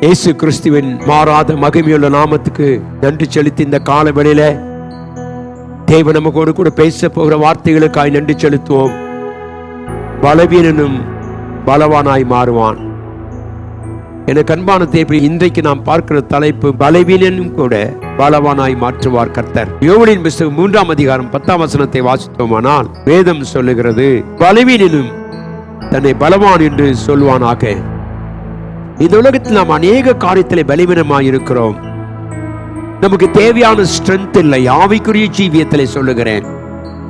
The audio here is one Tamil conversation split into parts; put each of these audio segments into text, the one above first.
இயேசு கிறிஸ்துவின் மாறாத மகிமையுள்ள நாமத்துக்கு நன்றி செலுத்தி இந்த கால வேளையில தேவ நமக்கோடு கூட பேச போகிற வார்த்தைகளுக்காய் நன்றி செலுத்துவோம். பலவீனனும் பலவானாய் மாறுவான். என கண்பான தேவை இன்றைக்கு நாம் பார்க்கிற தலைப்பு பலவீனனும் கூட பலவானாய் மாற்றுவார் கர்த்தர். யோவனின் புஸ்தகம் மூன்றாம் அதிகாரம் பத்தாம் வசனத்தை வாசித்தோமானால் வேதம் சொல்லுகிறது பலவீனனும் தன்னை பலவான் என்று சொல்வானாக. இந்த உலகத்தில் நாம் அநேக காரியத்திலே பலவீனமாய் இருக்கிறோம். நமக்கு தேவையான ஸ்ட்ரென்த் இல்லை. ஆவிக்குரிய ஜீவியத்திலே சொல்லுகிறேன்.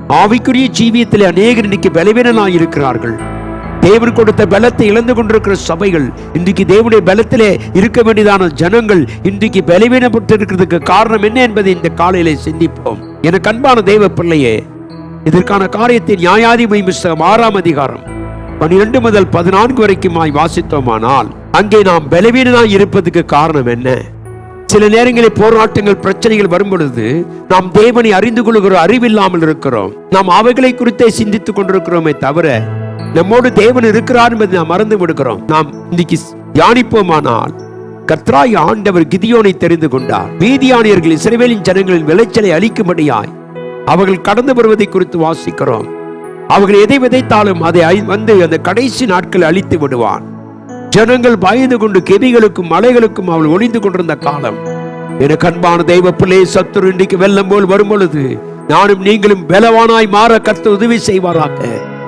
ஆவிக்குரிய ஜீவியத்திலே அநேகர் இன்னைக்கு பலவீனனாய் இருக்கிறார்கள். தேவன் கொடுத்த பலத்தை இழந்து கொண்டிருக்கிற சபைகள் இன்றைக்கு தேவனுடைய பலத்திலே இருக்க வேண்டியதான ஜனங்கள் இன்றைக்கு பலவீனப்பட்டு இருக்கிறதுக்கு காரணம் என்ன என்பதை இந்த காலையிலே சிந்திப்போம். எனக்கு அன்பான தேவ பிள்ளையே இதற்கான காரியத்தை நியாயாதிபதி புஸ்தகம் ஆறாம் அதிகாரம் பனிரெண்டு முதல் பதினான்கு வரைக்குமாய் வாசித்தோமானால் அங்கே நாம் பலவீனனாய் இருப்பதுக்கு காரணம் என்ன? சில நேரங்களில் போராட்டங்கள் பிரச்சனைகள் வரும் பொழுது நாம் தேவனை அறிந்து கொள்கிற அறிவில்லாமல் இருக்கிறோம். நாம் அவைகளை குறித்தே சிந்தித்துக் கொண்டிருக்கிறோமே தவிர நம்மோடு தேவன் இருக்கிறார் என்பதை நாம் மறந்து விடுகிறோம். நாம் இன்னைக்கு தியானிப்போமானால் கத்ராய் ஆண்டவர் கிதியோனை தெரிந்து கொண்டார். மீதியானியர்கள் இஸ்ரவேலின் ஜனங்களின் விளைச்சலை அளிக்கும்படியாய் அவர்கள் கடந்து வருவதை குறித்து வாசிக்கிறோம். அவர்கள் எதை விதைத்தாலும் அதை வந்து அந்த கடைசி நாட்கள் அழித்து விடுவான். ஜனங்கள் பயந்து கொண்டு கெவிகளுக்கும் மலைகளுக்கும் அவள் ஒளிந்து கொண்டிருந்த காலம். எனக்கு அன்பான தெய்வ பிள்ளை சத்துரு இன்றைக்கு வெள்ளம் போல் வரும் பொழுது நானும் நீங்களும் பலவானாய் மாற கத்து உதவி செய்வாராக.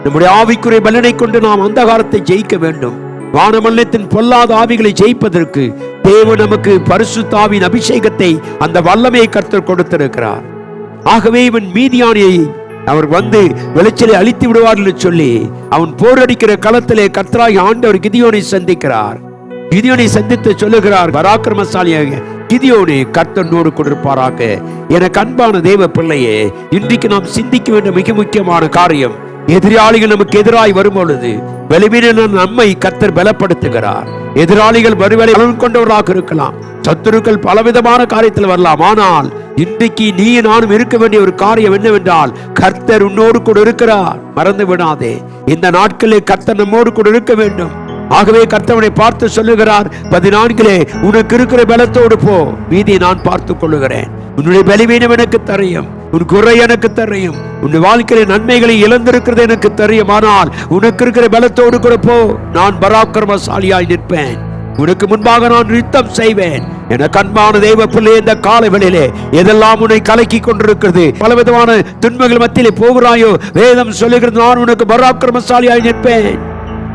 நம்முடைய ஆவிக்குரிய பலனை கொண்டு நாம் அந்தகாரத்தை ஜெயிக்க வேண்டும். வானமல்லத்தின் பொல்லாத ஆவிகளை ஜெயிப்பதற்கு தேவன் நமக்கு பரிசுத்தாவின் அபிஷேகத்தை அந்த வல்லமையை கர்த்தர் கொடுத்திருக்கிறார். ஆகவே இவன் மீதியானியை அவர் வந்து விளைச்சலை அழித்து விடுவார் என்று சொல்லி அவன் போரடிக்கிற களத்திலே கர்த்தராகி ஆண்டவர் கிதியோனை சந்திக்கிறார். கிதியோனை சந்தித்து சொல்லுகிறார் பராக்கிரமசாலியாக கிதியோனே கர்த்தனோடு கொடுப்பாராக. எனக்கு அன்பான தேவ பிள்ளையே இன்றைக்கு நாம் சிந்திக்க வேண்டிய மிக முக்கியமான காரியம் எதிராளிகள் நமக்கு எதிராய் வரும் பொழுது பலவீன நம்மை கர்த்தர் பலப்படுத்துகிறார். எதிராளிகள் வருவேலை கொண்டவர்களாக இருக்கலாம். சத்துருக்கள் பலவிதமான காரியத்தில் வரலாம். ஆனால் இன்றைக்கு நீ நானும் இருக்க வேண்டிய ஒரு காரியம் என்னவென்றால் கர்த்தர் உன்னோடு கூட இருக்கிறார். மறந்து விடாதே. இந்த நாட்களில் கர்த்தர் நம்மோடு கூட இருக்க வேண்டும். ஆகவே கர்த்தவனை பார்த்து சொல்லுகிறார் பதினான்கிலே உனக்கு இருக்கிற பலத்தோடு போ. மீதி நான் பார்த்துக் கொள்ளுகிறேன். உன்னுடைய பலவீனம் எனக்கு தெரியும் உன் குறை எனக்கு தெரியும் உன் வாழ்க்கையில நன்மைகளை இழந்திருக்கிறது எனக்கு தெரியும் ஆனால் உனக்கு இருக்கிற பலத்தோடு கூட போ. நான் பராக்கிரமசாலியாய் நிற்பேன். உனக்கு முன்பாக நான் யுத்தம் செய்வேன். என கண்பான தெய்வ பிள்ளை இந்த காலவெளியிலே எதெல்லாம் உன்னை கலக்கி கொண்டிருக்கிறது? பலவிதமான துன்பங்கள் மத்தியிலே போகிறாயோ? வேதம் சொல்லுகிறது நான் உனக்கு பராக்கிரமசாலியாய் நிற்பேன்.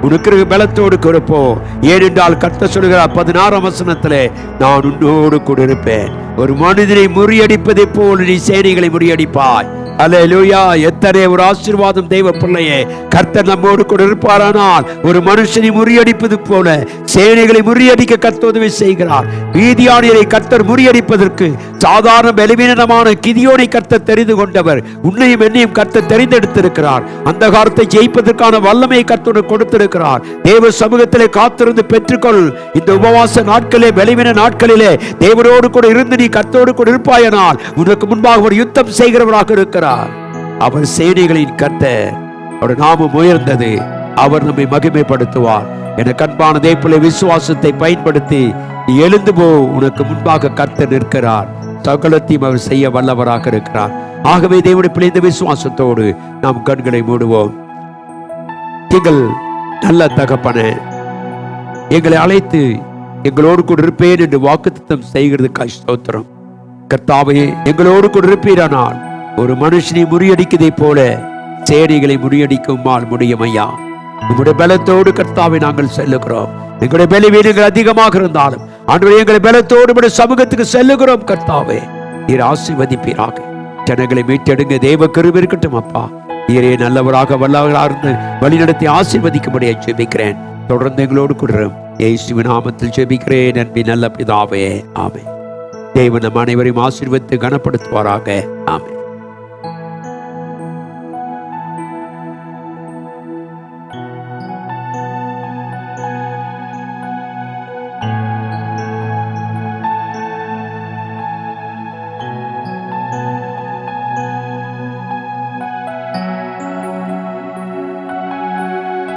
உனக்கு பலத்தோடு கொடுப்போம். ஏனென்றால் கத்த சொல்கிறார் பதினாறாம் வசனத்திலே நான் உன்னோடு கூட இருப்பேன். ஒரு மனிதனை முறியடிப்பதை போல் நீ சேனைகளை முறியடிப்பாய். அலையலூயா எத்தனை ஒரு ஆசீர்வாதம் தெய்வ பிள்ளையே. கர்த்தர் நம்மோடு கூட இருப்பாரானால் ஒரு மனுஷனை முறியடிப்பது போல சேனைகளை முறியடிக்க கர்த்தர் உதவி செய்கிறார். வீதியானியரை கர்த்தர் முறியடிப்பதற்கு சாதாரண பலவீனமான கிதியோனை கர்த்தர் தெரிந்து கொண்டவர் உன்னையும் என்னையும் கர்த்தர் தெரிந்தெடுத்திருக்கிறார். அந்த காலத்தை ஜெயிப்பதற்கான வல்லமை கர்த்தோடு கொடுத்திருக்கிறார். தேவ சமூகத்திலே காத்திருந்து பெற்றுக்கொள். இந்த உபவாச நாட்களே பலவீன நாட்களிலே தேவனோடு கூட இருந்து நீ கர்த்தோடு கூட இருப்பாயனால் உனக்கு முன்பாக ஒரு யுத்தம் செய்கிறவராக இருக்கிறார். அவர் செய்திகளின் கத்த அவர் நாமம் உயர்ந்தது. அவர் நம்மை மகிமைப்படுத்துவார். என கண்பான தேப்பிலை விசுவாசத்தை பயன்படுத்தி நீ எழுந்து போ. உனக்கு முன்பாக கர்த்தர் நிற்கிறார். சகலத்தையும் அவர் செய்ய வல்லவராக இருக்கிறார். ஆகவே தேவனுடைய பிழைந்த விசுவாசத்தோடு நாம் கண்களை மூடுவோம். நீங்கள் நல்ல தகப்பன எங்களை அழைத்து எங்களோடு கூட இருப்பேன் என்று வாக்குத்தத்தம் செய்கிறது கஷ்டோத்திரம் கர்த்தாவே எங்களோடு கூட இருப்பீரானால் ஒரு மனுஷனை முறியடிக்கதை போல சேனைகளை முறியடிக்குமால் முடியும் ஐயா உங்களுடைய பலத்தோடு கர்த்தாவை நாங்கள் செல்லுகிறோம். எங்களுடைய பலவீனங்கள் அதிகமாக இருந்தாலும் அன்று எங்களை பலத்தோடு சமூகத்துக்கு செல்லுகிறோம் கர்த்தாவே. நீர் ஆசிர்வதிப்பீராக. ஜனங்களை மீட்டெடுங்க தேவ கருவி இருக்கட்டும் அப்பா. நீரே நல்லவராக வல்லவராக இருந்து வழிநடத்தி ஆசீர்வதிக்கும்படியா ஜெபிக்கிறேன். தொடர்ந்து எங்களோடு கூடுறோம் ஏசுவின் நாமத்தில் ஜெபிக்கிறேன் நன்றி நல்ல பிதாவே. ஆமென். தேவன் நம் அனைவரையும் ஆசீர்வதித்து கனப்படுத்துவாராக. ஆமை